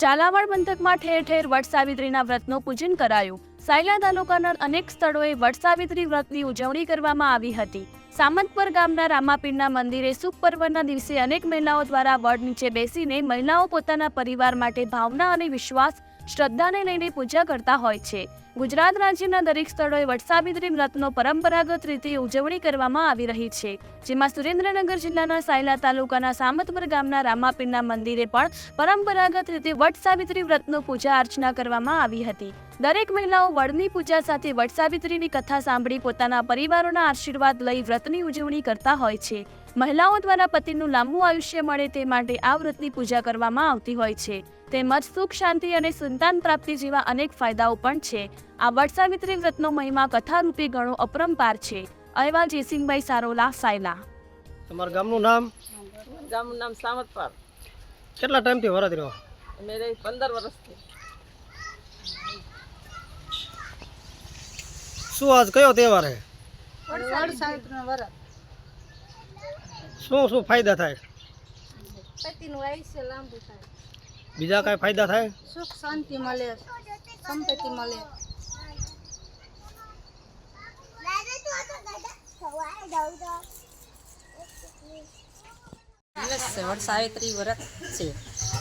ઝાલાવાડ પંથકમાં ઠેર ઠેર વટ સાવિત્રીના વ્રતનું પૂજન કરાયું. સાયલા તાલુકાના અનેક સ્થળોએ વટ સાવિત્રી વ્રતની ઉજવણી કરવામાં આવી હતી. સામંતપર ગામના રામાપીરના મંદિરે સુખ પર્વના દિવસે અનેક મહિલાઓ દ્વારા વડ નીચે બેસીને મહિલાઓ પોતાના પરિવાર માટે ભાવના અને વિશ્વાસ, શ્રદ્ધાને લઈને પૂજા કરતા હોય છે. ગુજરાત રાજ્યના દરેક સ્થળોએ વટસાવિત્રી વ્રતનો પરંપરાગત રીતે ઉજવણી કરવામાં આવી રહી છે, જેમાં સુરેન્દ્રનગર જિલ્લાના સાયલા તાલુકાના સામતપર ગામના રામાપીરના મંદિરે પણ પરંપરાગત રીતે વટસાવિત્રી વ્રતનો પૂજા અર્ચના કરવામાં આવી હતી. દરેક મહિલાઓ વડની પૂજા સાથે વટસાવિત્રીની કથા સાંભળી પોતાના પરિવારોના આશીર્વાદ લઈ વ્રતની ઉજવણી કરતા હોય છે. મહિલાઓ દ્વારા પતિનું લાંબુ આયુષ્ય મળે તે માટે આ વ્રતની પૂજા કરવામાં આવતી હોય છે. તેમજ સુખ, શાંતિ અને સંતાન પ્રાપ્તિ જેવા અનેક ફાયદાઓ પણ છે. આ વટ સાવિત્રી વ્રતનો મહિમા કથા ગણો અપરંપાર છે. અહેવાલ જયસિંહભાઈ સારોલા સાયલા. તમારા ગામનું નામ? ગામનું નામ સામતપાર. કેટલા ટાઈમથી વરત રહ્યો? અમે રહી પંદર વર્ષથી શું આજ કયો તહેવાર છે? શું શું ફાયદા થાય? પતિનું આયુષ્ય લાંબુ થાય. બીજા કઈ ફાયદા થાય? સુખ શાંતિ મળે સંપત્તિ મળે દિવસ છે વટ સાવિત્રી વ્રત છે.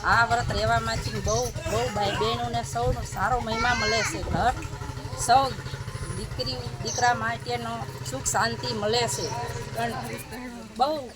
આ વ્રત રહેવામાંથી બહુ બહુ ભાઈ બહેનોને સૌનો સારો મહિમા મળે છે ઘર. સૌ દીકરી, દીકરા માટેનો સુખ શાંતિ મળે છે. પણ બહુ